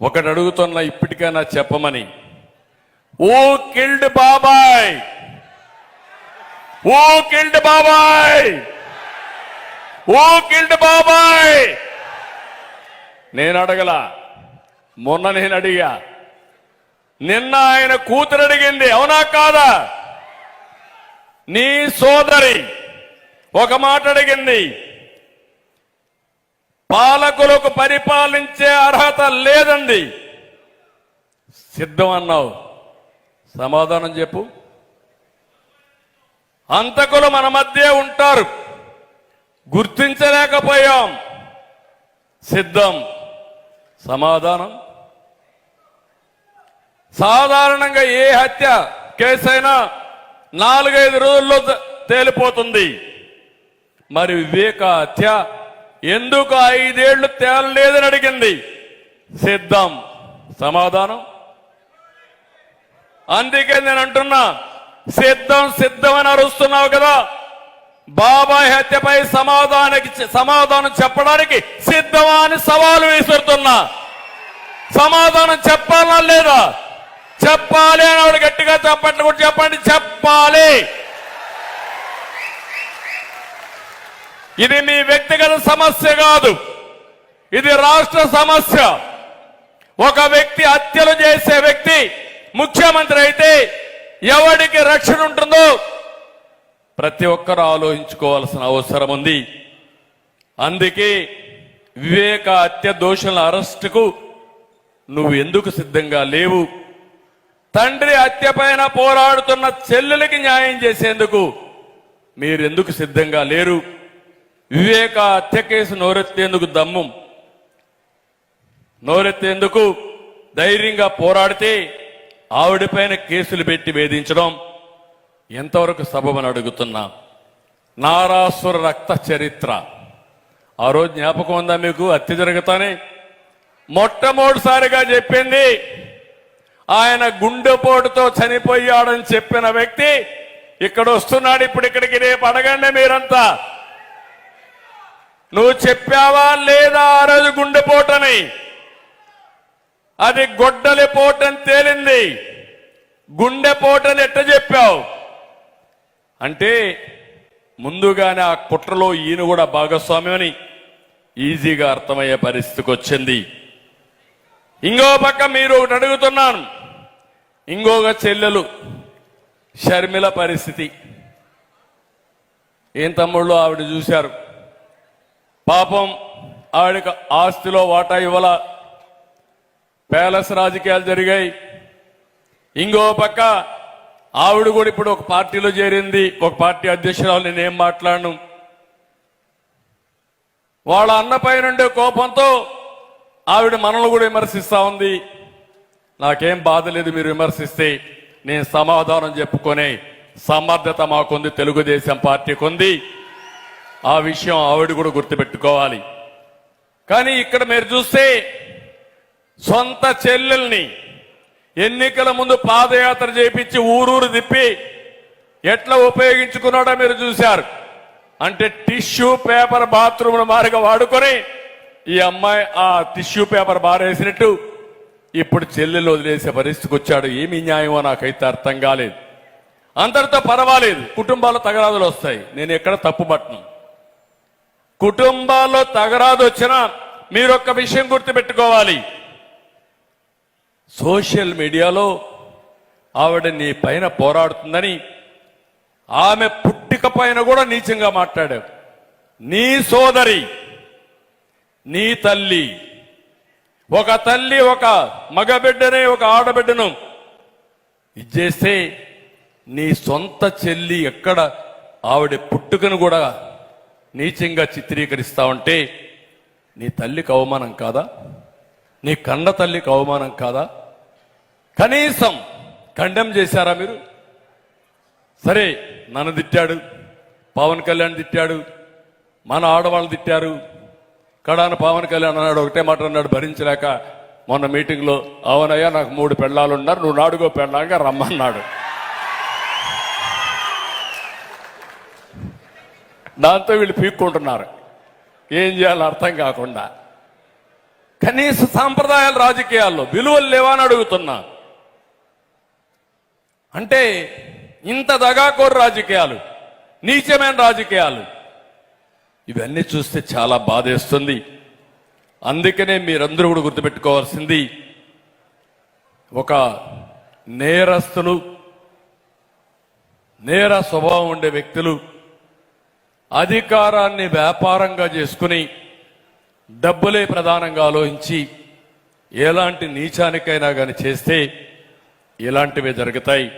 ఒకటి అడుగుతున్నా ఇప్పటికైనా చెప్పమని. ఓ కిల్డ్ బాబాయ్ ఓ కిల్డ్ బాబాయ్ ఓ కిల్డ్ బాబాయ్ నేను అడగల. మొన్న నేను అడిగా. నిన్న ఆయన కూతురు అడిగింది అవునా కాదా? నీ సోదరి ఒక మాట అడిగింది. పాలకులకు పరిపాలించే అర్హత లేదండి. సిద్ధం అన్నావు. సమాధానం చెప్పు. అంతకులు మన మధ్య ఉంటారు. గుర్తించలేకపోయాం. సిద్ధం. సమాధానం. సాధారణంగా ఏ హత్య కేసైనా నాలుగైదు రోజుల్లో తేలిపోతుంది. మరి వివేక హత్య ఎందుకు ఐదేళ్ళు తేలలేదని అడిగింది? సిద్ధం. సమాధానం? అందుకే నేను అంటున్నా సిద్ధం సిద్ధం అని అరుస్తున్నావు కదా. బాబాయ్ హత్యపై సమాధానానికి సమాధానం చెప్పడానికి సిద్ధమా అని సవాలు విసురుతున్నా. సమాధానం చెప్పాలా లేదా? చెప్పాలి అని ఆవిడ గట్టిగా చెప్పండి కూడా చెప్పండి చెప్పాలి. ఇది మీ వ్యక్తిగత సమస్య కాదు. ఇది రాష్ట్ర సమస్య. ఒక వ్యక్తి హత్యలు చేసే వ్యక్తి ముఖ్యమంత్రి అయితే ఎవడికి రక్షణ ఉంటుందో ప్రతి ఒక్కరు ఆలోచించుకోవాల్సిన అవసరం ఉంది. అందుకే వివేక హత్య దోషుల అరెస్టుకు నువ్వు ఎందుకు సిద్ధంగా లేవు? తండ్రి హత్య పైన పోరాడుతున్న చెల్లెలకి న్యాయం చేసేందుకు మీరెందుకు సిద్ధంగా లేరు? వివేక హత్య కేసు నోరెత్తేందుకు దమ్ము. నోరెత్తేందుకు ధైర్యంగా పోరాడితే ఆవిడపైన కేసులు పెట్టి వేధించడం. ఎంతవరకు సబబని అడుగుతున్నా. నారాసుర రక్త చరిత్ర. ఆ రోజు జ్ఞాపకం ఉందా మీకు? హత్య జరుగుతానే. మొట్టమొదటిసారిగా చెప్పింది ఆయన గుండెపోటుతో చనిపోయాడని చెప్పిన వ్యక్తి ఇక్కడ వస్తున్నాడు ఇప్పుడు ఇక్కడికి రేపు అడగండి మీరంతా. నువ్వు చెప్పావా లేదా ఆ రోజు గుండెపోటని? అది గొడ్డలి పోటని తేలింది. గుండెపోటని ఎట్ట చెప్పావు? అంటే ముందుగానే ఆ కుట్రలో ఈయన కూడా భాగస్వామ్యమని ఈజీగా అర్థమయ్యే పరిస్థితికి వచ్చింది. ఇంకో పక్క మీరు ఒకటి అడుగుతున్నాను. ఇంకొక చెల్లెలు షర్మిల పరిస్థితి. ఏం తమ్ముళ్ళు ఆవిడ చూశారు? పాపం ఆవిడకి ఆస్తిలో వాటా ఇవ్వాల. ప్యాలెస్ రాజకీయాలు జరిగాయి. ఇంకో పక్క ఆవిడ కూడా ఇప్పుడు ఒక పార్టీలో చేరింది. ఒక పార్టీ అధ్యక్షురాలు నేనేం మాట్లాడను. వాళ్ళ అన్నపై నుండే కోపంతో ఆవిడ మనల్ని కూడా విమర్శిస్తా ఉంది. నాకేం బాధ లేదు మీరు విమర్శిస్తే నేను సమాధానం చెప్పుకునే సమర్థత మాకుంది. తెలుగుదేశం పార్టీకి ఉంది ఆ విషయం ఆవిడ కూడా గుర్తుపెట్టుకోవాలి. కానీ ఇక్కడ మీరు చూస్తే సొంత చెల్లెల్ని ఎన్నికల ముందు పాదయాత్ర చేపించి ఊరూరు తిప్పి ఎట్లా ఉపయోగించుకున్నాడో మీరు చూశారు. అంటే టిష్యూ పేపర్ బాత్రూమ్ మారిగా వాడుకొని ఈ అమ్మాయి ఆ టిష్యూ పేపర్ బారేసినట్టు ఇప్పుడు చెల్లెలు వదిలేసే పరిస్థితికి వచ్చాడు. ఏమి న్యాయమో నాకైతే అర్థం కాలేదు. అందరితో పర్వాలేదు. కుటుంబాల తగరాదులు వస్తాయి. నేను ఎక్కడ తప్పు పట్టను కుటుంబాల్లో తగరాదు వచ్చినా మీరు ఒక్క విషయం గుర్తుపెట్టుకోవాలి. సోషల్ మీడియాలో ఆవిడ నీ పైన పోరాడుతుందని ఆమె పుట్టిక పైన కూడా నీచంగా మాట్లాడావు. నీ సోదరి నీ తల్లి ఒక తల్లి ఒక మగబిడ్డనే ఒక ఆడబిడ్డను ఇచ్చేస్తే నీ సొంత చెల్లి ఎక్కడ ఆవిడ పుట్టుకను కూడా నీచంగా చిత్రీకరిస్తా ఉంటే నీ తల్లికి అవమానం కాదా? నీ కన్న తల్లికి అవమానం కాదా? కనీసం ఖండం చేశారా మీరు? సరే నన్ను తిట్టాడు పవన్ కళ్యాణ్ తిట్టాడు మన ఆడవాళ్ళు తిట్టారు. కడాన పవన్ కళ్యాణ్ అన్నాడు ఒకటే మాట అన్నాడు భరించలేక మొన్న మీటింగ్లో అవునయ్యా నాకు మూడు పెళ్ళాలు ఉన్నారు నువ్వు నాడుగో పెళ్ళాక రమ్మన్నాడు. దాంతో వీళ్ళు పీక్కుంటున్నారు. ఏం చేయాలో అర్థం కాకుండా. కనీస సాంప్రదాయాల రాజకీయాల్లో విలువలు లేవా అని అడుగుతున్నా. అంటే ఇంత దగాకోరు రాజకీయాలు నీచమైన రాజకీయాలు ఇవన్నీ చూస్తే చాలా బాధేస్తుంది. అందుకనే మీరందరూ కూడా గుర్తుపెట్టుకోవాల్సింది ఒక నేరస్తులు నేర స్వభావం ఉండే వ్యక్తులు అధికారాన్ని వ్యాపారంగా చేసుకుని డబ్బులే ప్రధానంగా ఆలోచించి ఎలాంటి నీచానికైనా కానీ చేస్తే ఇలాంటివే జరుగుతాయి.